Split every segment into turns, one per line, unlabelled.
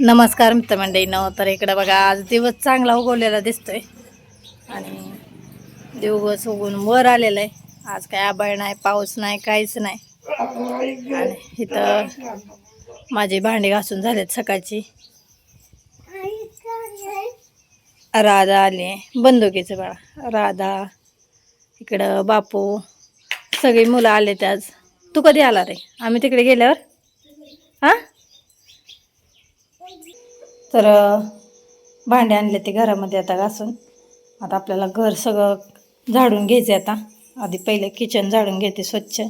नमस्कार मित्रमंडळीनं. तर इकडं बघा आज दिवस चांगला उगवलेला दिसतोय. आणि दिवस उगून वर आलेला आहे. आज काय आबाळ नाही पाऊस नाही काहीच नाही. आणि इथं माझी भांडी घासून झालेत सकाळची. राधा आली बंदुकीचं बाळा. राधा इकडं बापू सगळी मुलं आले आज. तू कधी आला रे? आम्ही तिकडे गेल्यावर? हां तर भांडे आणले ते घरामध्ये आता घासून. आता आपल्याला घर सगळं झाडून घ्यायचं आता. आधी पहिले किचन झाडून घेते स्वच्छ.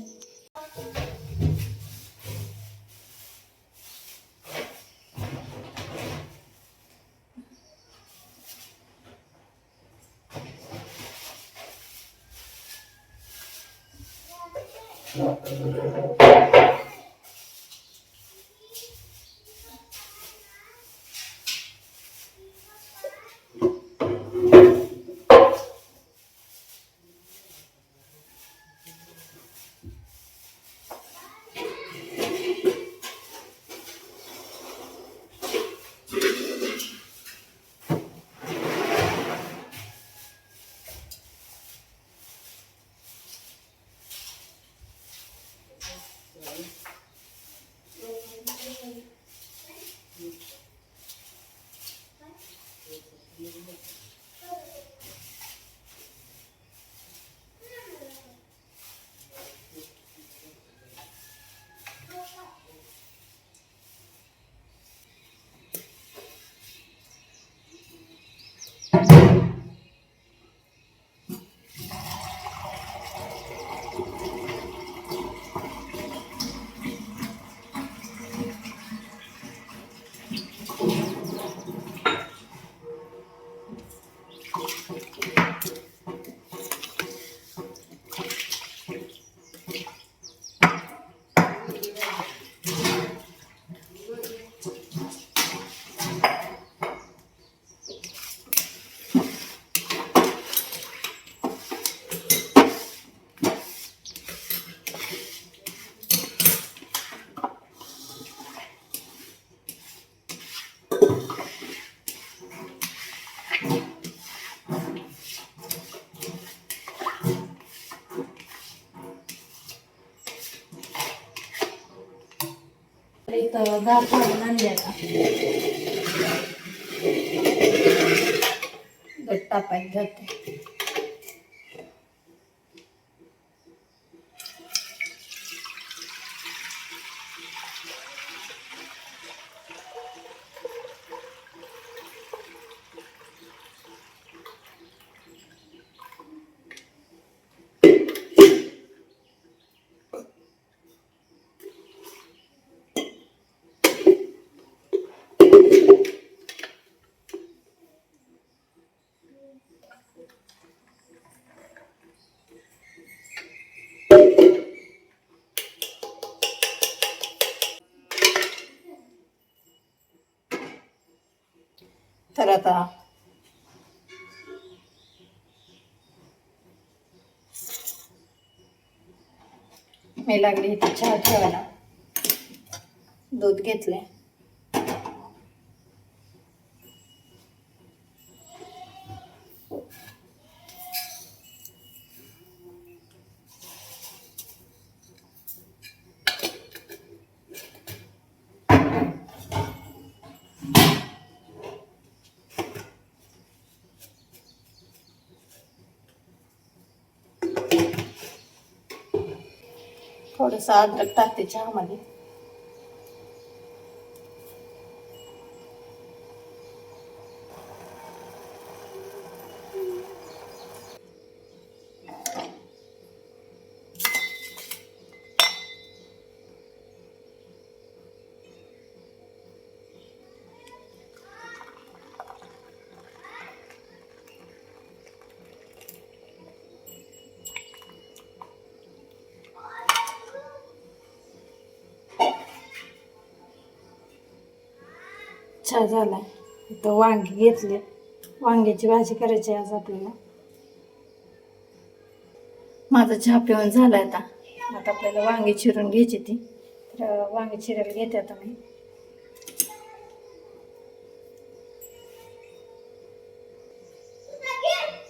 गार काढून आणली आता गट टाकायला जाते तर आता मी लागली इथे चहा ठेवायला. दूध घेतले थोडंसं अद्रक टाकते चहामध्ये. चहा झाला. तर वांगी घेतले. वांग्याची भाजी करायची आज आपल्याला. माझा चहा पिऊन झाला आता. आता आपल्याला वांगी चिरून घ्यायची ती. तर वांगी चिरायला घेते आता मी.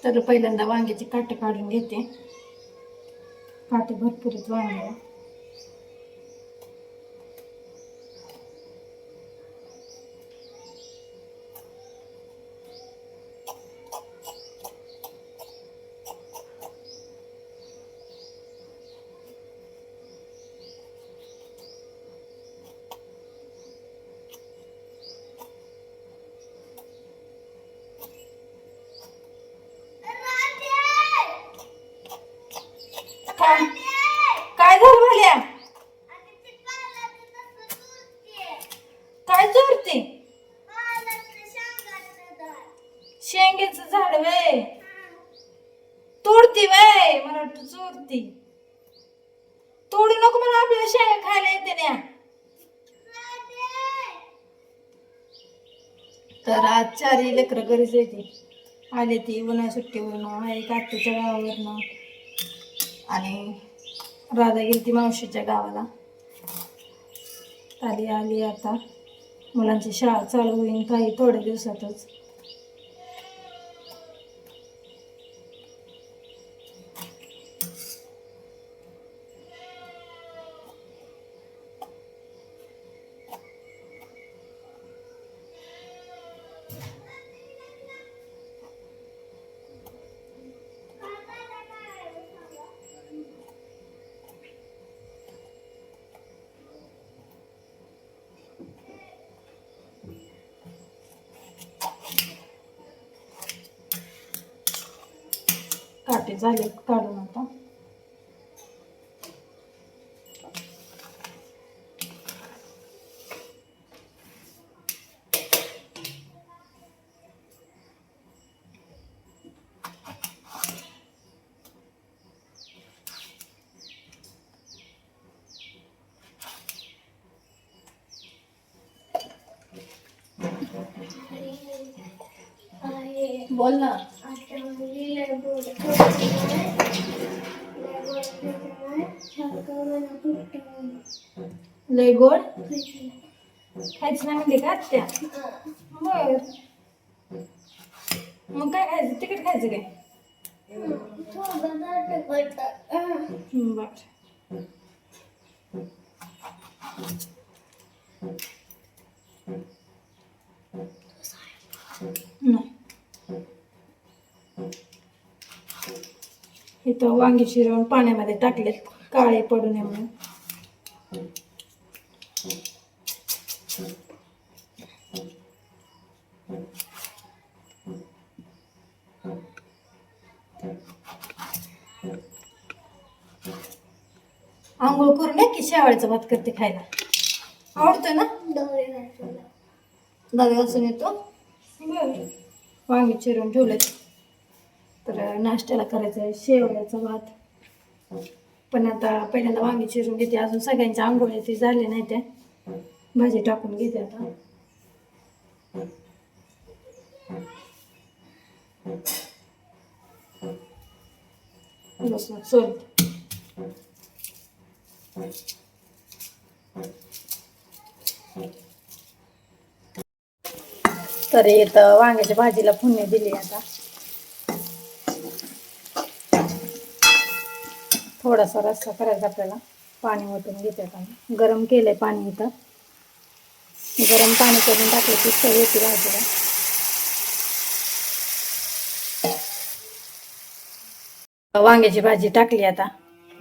तर पहिल्यांदा वांग्याची काटे काढून घेते. काटे भरपूर आहेत वांग्याला. तर आज चारही लेकरं घरीच येते आले ती उन्हा सुट्टीवरनं एक आत्याच्या गावावरनं. आणि राधा गेली ती मावशीच्या गावाला. आली आली आता. मुलांची शाळा चालू होईल काही थोड्या दिवसातच. काटे झाले काढून आता बोल ना लय गोड. खायचं नाही म्हणते का आत्या? बर. मग काय खायचं? तिकीट खायचं काय? हं, बर इथं वांगी शिरवून पाण्यामध्ये टाकलेत. काळे पडू नये म्हणून. शेवाळ्याचा भात करते खायला. आवडतोय ना? दादा घासून येतो. वांगी चिरून ठेवले तर नाश्त्याला करायचं आहे शेवयाचा भात. पण आता पहिल्यांदा वांगी चिरून घेते. अजून सगळ्यांच्या आंघोळ्या ते झाले नाही त्या भाजी टाकून घेते आता. लसूण सोल तर इथं वांग्याच्या भाजीला फोडणी दिली आता. थोडासा रस्सा करायचा आपल्याला. पाणी ओतून घेते गरम केलंय पाणी इथं. गरम पाणी करून टाकलं की चव येते भाजीला. वांग्याची भाजी टाकली आता.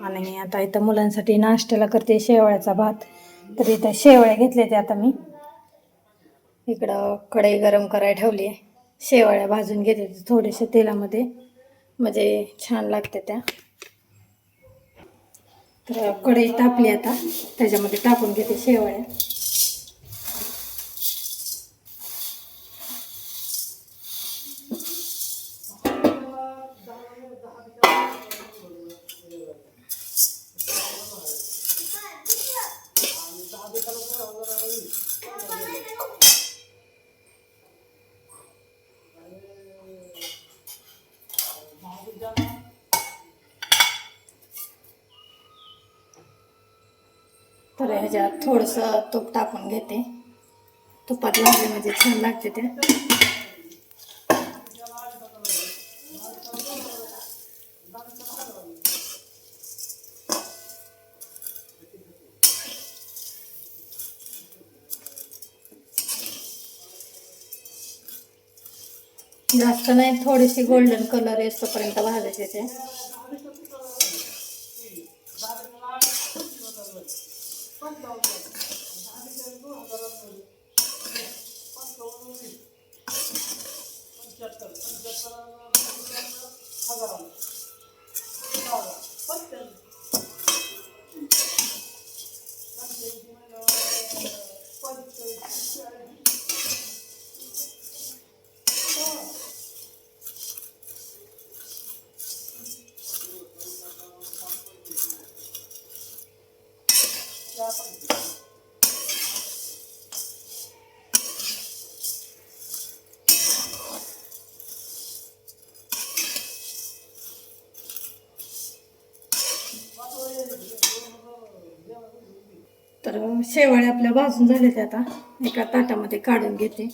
आणि आता इथं मुलांसाठी नाश्त्याला करते शेवाळ्याचा भात. तर इथं शेवळे घेतले ते आता मी. इकडं कढई गरम करायला ठेवली आहे. शेवळ्या भाजून घेते थोडेसे तेलामध्ये. म्हणजे छान लागते त्या. तर कढई तापली आता. त्याच्यामध्ये टाकून घेते शेवळ्या. टाकून घेते. तुपात लावले म्हणजे छान लागते ते. जास्त नाही थोडीशी गोल्डन कलर येतोपर्यंत भाजायचे ते. সাজানো तर शेवाळे आपल्या भाजून झाले ते आता. एका ताटामध्ये काढून घेते.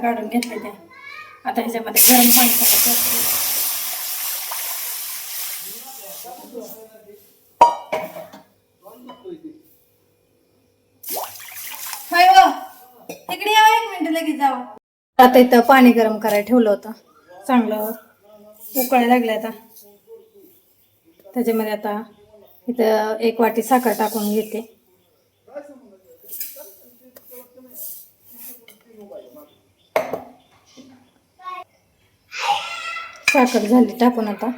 काढून घेतले ते. आता ह्याच्यामध्ये गरम पाणी करायचं हो. इकडे यावं एक मिनिट लगेच जावं. आता इथं पाणी गरम करायला ठेवलं होतं. चांगलं उकळायला लागलं आता. त्याच्यामध्ये आता इथं एक वाटी साखर टाकून घेते. साखर झाली टाकून आता.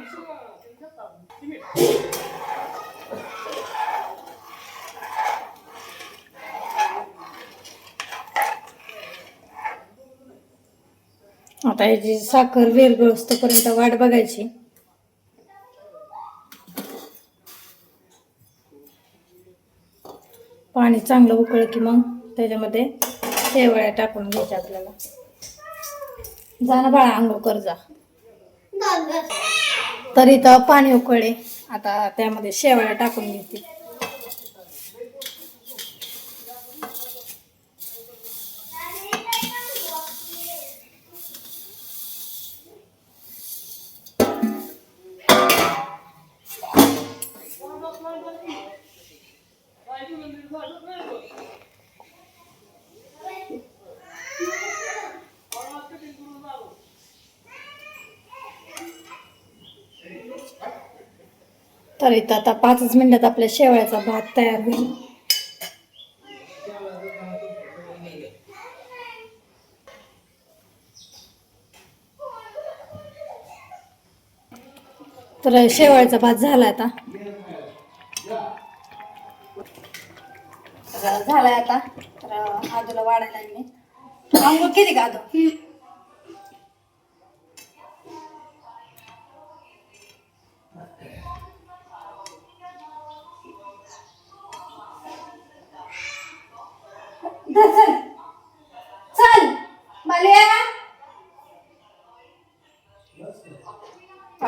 आता याची साखर वेरगळस्तोपर्यंत वाट बघायची. पाणी चांगलं उकळ की मग त्याच्यामध्ये शेवळ्या टाकून घ्यायच्या आपल्याला. जाणं बाळा आंघोळ कर जा. तर इथं पाणी उकळले. आता त्यामध्ये शेवळ्या टाकून घेते. तर इथं आता पाचच मिनिटात आपल्या शेवळ्याचा भात तयार होईल. तर शेवळ्याचा भात झाला आता. झालाय आता. तर आजूला वाढायला लागले. आंघोळ किती का आजू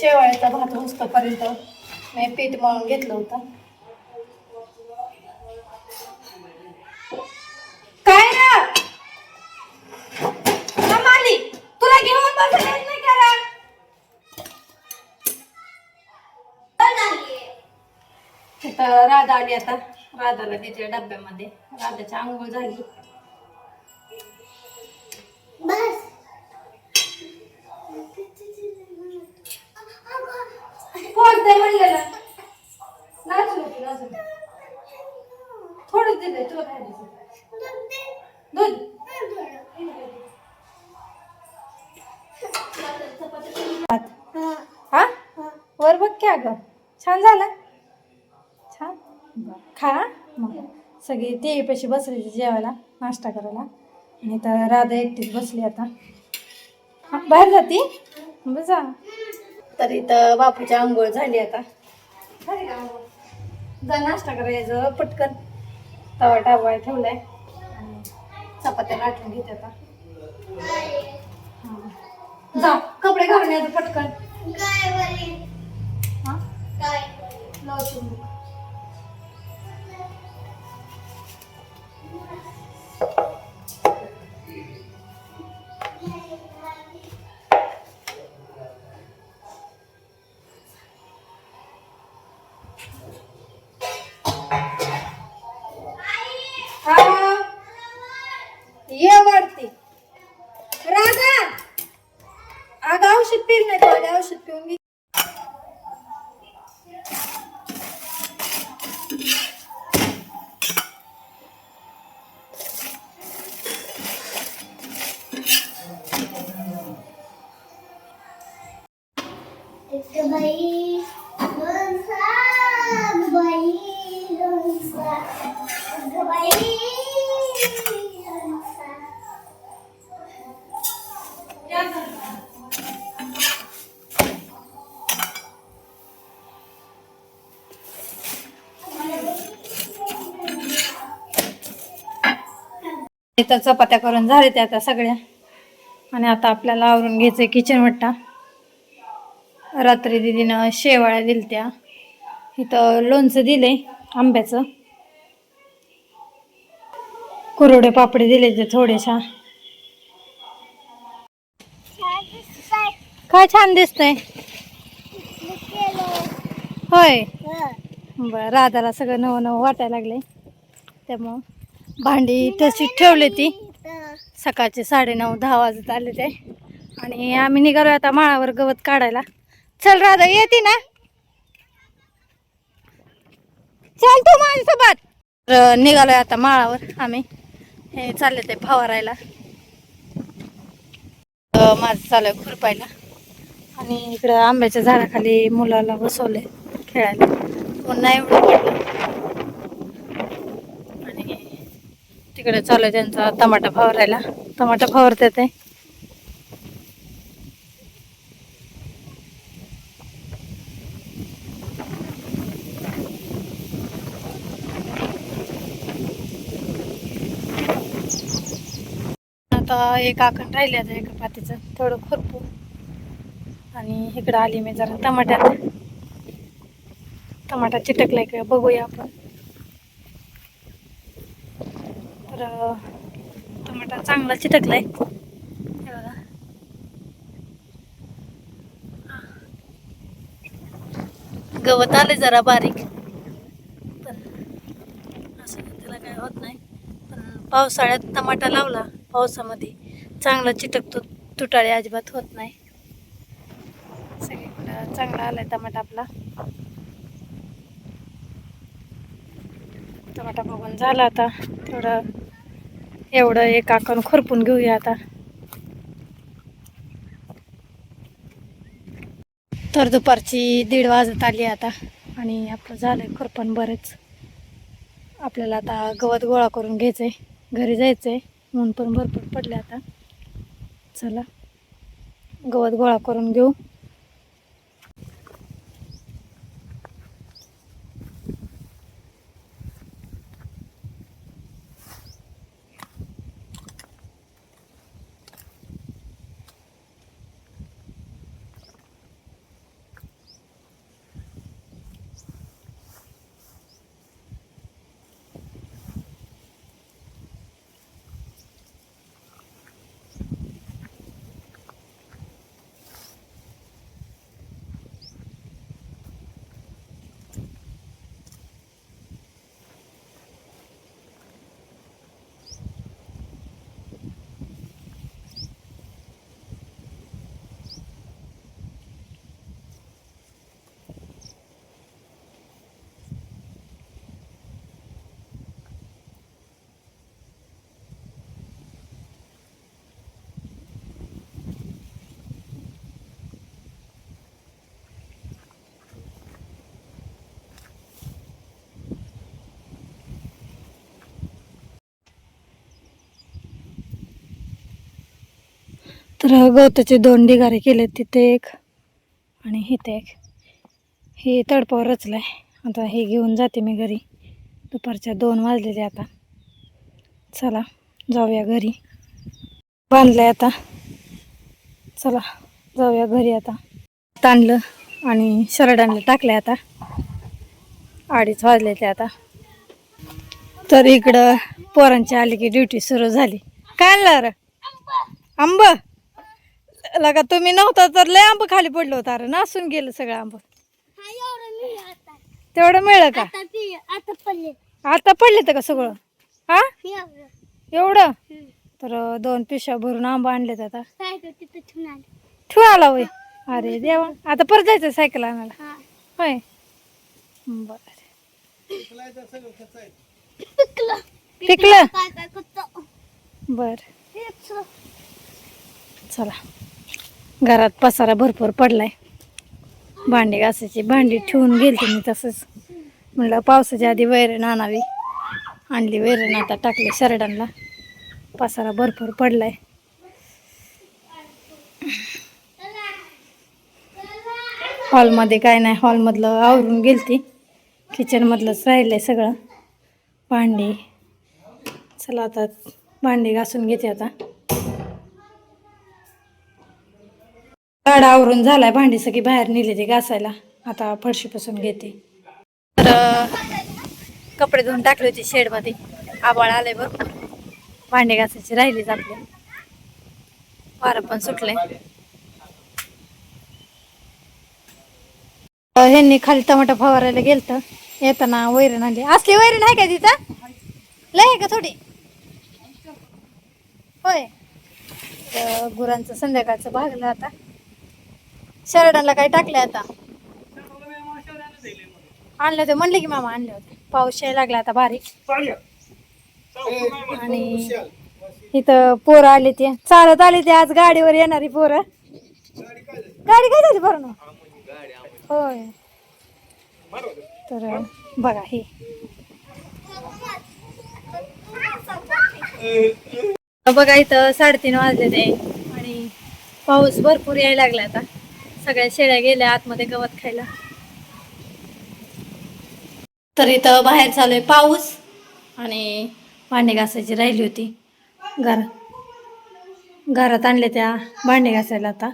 शेवाळ्याचा भात होस्तोपर्यंत मी पीठ मळून घेतलं होतं. काय तुला घेऊन बसले राधा आली आता. राधाला तिच्या डब्यामध्ये. राधाची आंघोळ झाली. कोणतं म्हणलेलं. नाचू नको नाचू थोडं दिलंय तुला काय द्यायचं? दूध हा? वर बघ की ग छान झालं. छान. खा. मग सगळी ते पैसे बसले जेवायला नाश्ता करायला. आणि तर राधा एकटीच बसली आता. बाहेर जाती? बसा. तर इथं बापूची आंघोळ झाली आता झाली का जा नाश्ता करायचं पटकन तवा टाबा ठेवलाय आणि चपात्या लाटून घेते आता जा कपडे घालून यायचं पटकन हा इथं चपात्या करून झाले त्या आता सगळ्या. आणि आता आपल्याला आवरून घ्यायचंय किचन वट्टा. रात्री दिदीनं शेवाळ्या दिलत्या. इथं लोणचं दिलंय आंब्याचं. कुरवडे पापडी दिले ते थोड्याशा काय छान दिसतंय. होय. बरं राधाला सगळं नवं नवं वाटायला लागले त्यामुळं. भांडी तशीच ठेवली ती. सकाळचे साडेनऊ दहा वाजत आले ते. आणि आम्ही निघालो आता माळावर गवत काढायला. चल राधा येते ना? चल तू माझ्यासोबत तर निघालोय आता माळावर आम्ही. हे चालले ते फवारायला. माझं चालू आहे खुरपायला. आणि इकडं आंब्याच्या झाडाखाली मुलाला बसवले खेळायला. पुन्हा एवढं पडलं आणि इकडे चालू आहे त्यांचा टमाटा फवारायला. टमाटा फवारते ते आता एक आखण राहिले आता एका पातीचं थोडं खुरपू. आणि इकडं आली मी जरा टमाट्यात टमाटा चिटकलाय का बघूया आपण. तर टमाटा चांगला चिटकलाय. हे बघा. गवत आले जरा बारीक पण असं त्याला काय होत नाही. पण पावसाळ्यात टमाटा लावला पावसामध्ये चांगला चिटकतो तुटाळे अजिबात होत नाही. सगळीकडं चांगला आलाय टमाटा आपला. टमाटा बघून झाला आता. थोडं एवढं एक आकण खुरपून घेऊया आता. तर दुपारची दीड वाजत आली आता आणि आपलं झालंय खुरपण बरंच. आपल्याला आता गवत गोळा करून घ्यायचं आहे घरी जायचं आहे ऊन पण भरपूर पडले आता. चला. गवत गोळा करून घेऊ. तर गवताचे दोन ढिगारे केले तिथे एक आणि इथे एक. हे तडपावर रचलंय. आता हे घेऊन जाते मी घरी. दुपारच्या दोन वाजलेले आता. चला जाऊया घरी. बांधलंय आता. चला जाऊया घरी आता. ताणलं आणि शरड आणलं टाकलं आता. अडीच वाजले ते आता. तर इकडं पोरांची आली की ड्युटी सुरू झाली. काय आणलं रे आंब! लगा तुम्ही नव्हता तर लय आंब खाली पडलं होतं. अरे नासून गेलं सगळं आंब.
हा एवढं मी आता.
तेवढं मिळलं का?
आता पडले.
आता पडले तर का सगळं? हा?
एवढं.
एवढं?
हम्म.
तर दोन पिशव्या भरून आंबा आणलेत आता.
सायकल तिथं ठेवून आलं.
ठेवून आला होय? अरे देवा. आता परत जायचं सायकल आणायला.
हा.
होय? बरं.
पिकलं.
पिकलं?
काय काय करतो
बर.
हेच.
चला. घरात पसारा भरपूर पडलाय. भांडी घासायची भांडी ठेवून गेलते मी तसंच. म्हणलं पावसाच्या आधी वैरण आणावी. आणली वैरण आता टाकली शरडांना. पसारा भरपूर पडलाय. हॉलमध्ये काय नाही हॉलमधलं आवरून गेलती. किचनमधलंच राहिलंय सगळं. भांडी. चला आता भांडी घासून घेते आता. गाडा आवरून झालाय भांडी सगळी बाहेर नेली ती घासायला. आता फळशी पासून घेते. तर कपडे धुवून टाकले होते शेडमध्ये आबाळ आलंय भरपूर भांडे घासायची राहिलीच आपली. वारं पण सुटलंय. ह्यांनी खाली टमाटा फवारायला गेलत. येताना वैरण आली असली वैरण आहे का तिथं? लय आहे का थोडी? होय. तर गुरांचं संध्याकाळचं भागलं आता. शरडांना काय टाकलंय आता? आणले होते म्हणले की मामा आणले होते. पाऊस यायला लागला आता बारीक आणि इथं पोरं आली ते. चालत आली ते आज गाडीवर येणारी पोरं. गाडी काय झाली बरं ना होय. तर बघा हे. बघा इथं साडेतीन वाजले ते आणि पाऊस भरपूर यायला लागला आता. सगळ्या शेळ्या गेल्या आतमध्ये गवत खायला. तर इथं बाहेर चालू आहे पाऊस आणि भांडी घासायची राहिली होती. घर. घरात आणले त्या भांडी घासायला आता.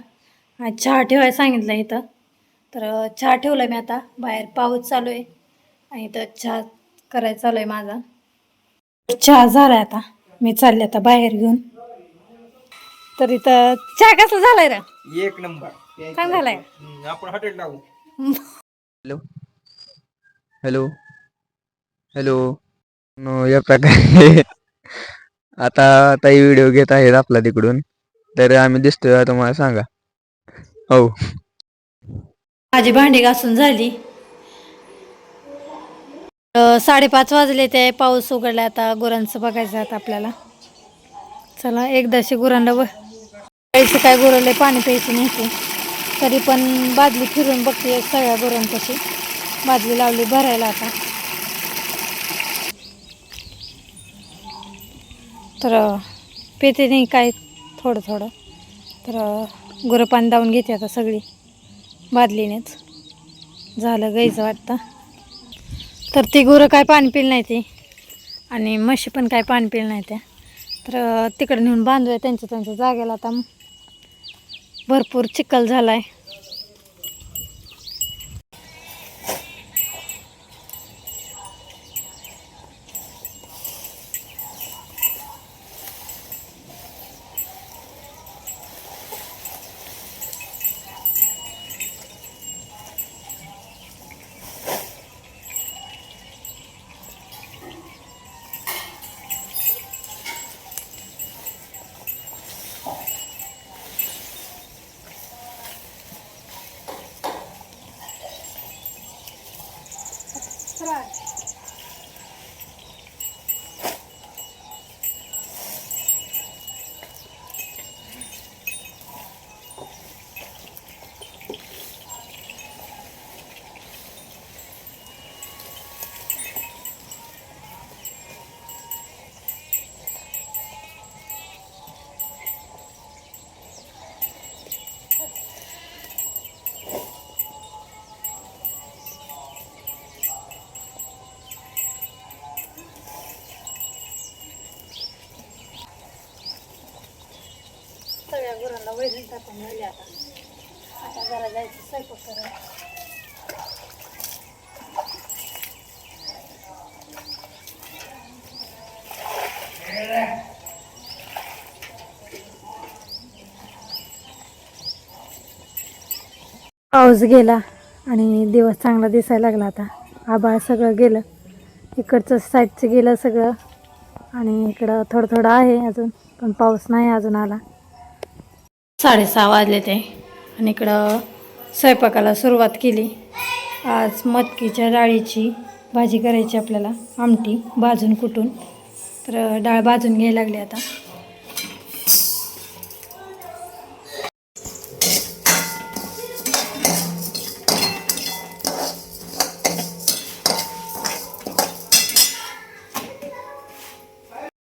आणि चहा ठेवायला सांगितलं इथं. तर चहा ठेवला मी आता. बाहेर पाऊस चालू आहे आणि इथं चहा करायचा चालू आहे माझा. चहा झालाय आता. मी चालले आता बाहेर घेऊन. तर इथं चहा कसा झालाय रे?
एक नंबर.
चांग झालाय.
आपण हॉटेल टाकू.
हॅलो. हॅलो. हॅलो. नो या प्रकारे. आता ताई व्हिडिओ घेत आहेत आपला तिकडून. तर आम्ही दिसतोय तुम्हाला सांगा. हो.
माझी भांडी घासून झाली. साडेपाच वाजले ते पाऊस उघडला आता गुरांचं बघायचं आता आपल्याला. चला एकदाशी गुरांना प्यायचं काय गुरवले पाणी प्यायचं नव्हते तरी पण बादली फिरून बघते सगळ्या गुरांपाशी बादली लावली भरायला आता. तर पेते नाही काय थोडं थोडं. तर गुरपान गुरं दावून घेते आता सगळी बादलीनेच. झालं गाईचं वाटतं. तर ती गुरं काय पाणी पिलं नाही ती. आणि म्हशी पण काय पाणी पिलं नाही त्या. तर तिकडे नेऊन बांधूया त्यांच्या त्यांच्या जागेला आता. भरपूर चिखल झाला आहे वैरण टाकून राहिले आता. आता जरा जायचं स्वयंपाक करा पाऊस गेला आणि दिवस चांगला दिसायला लागला आता. आभाळ सगळं गेलं. इकडचं साईडचं गेलं सगळं. आणि इकडं थोडं थोडं आहे अजून पण पाऊस नाही अजून आला. साडेसहा वाजले ते. आणि इकडं स्वयंपाकाला सुरुवात केली. आज मटकीच्या डाळीची भाजी करायची आपल्याला. आमटी भाजून कुटून तर डाळ भाजून घ्यायला लागली आता.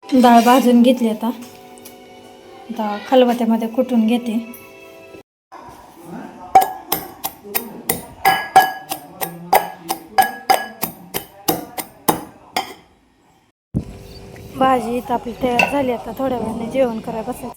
डाळ भाजून घेतली आता. आता खलबत्यामध्ये कुटून घेते. भाजी इथं आपली तयार झाली आता थोड्या वेळाने जेवण करायला बसायचं.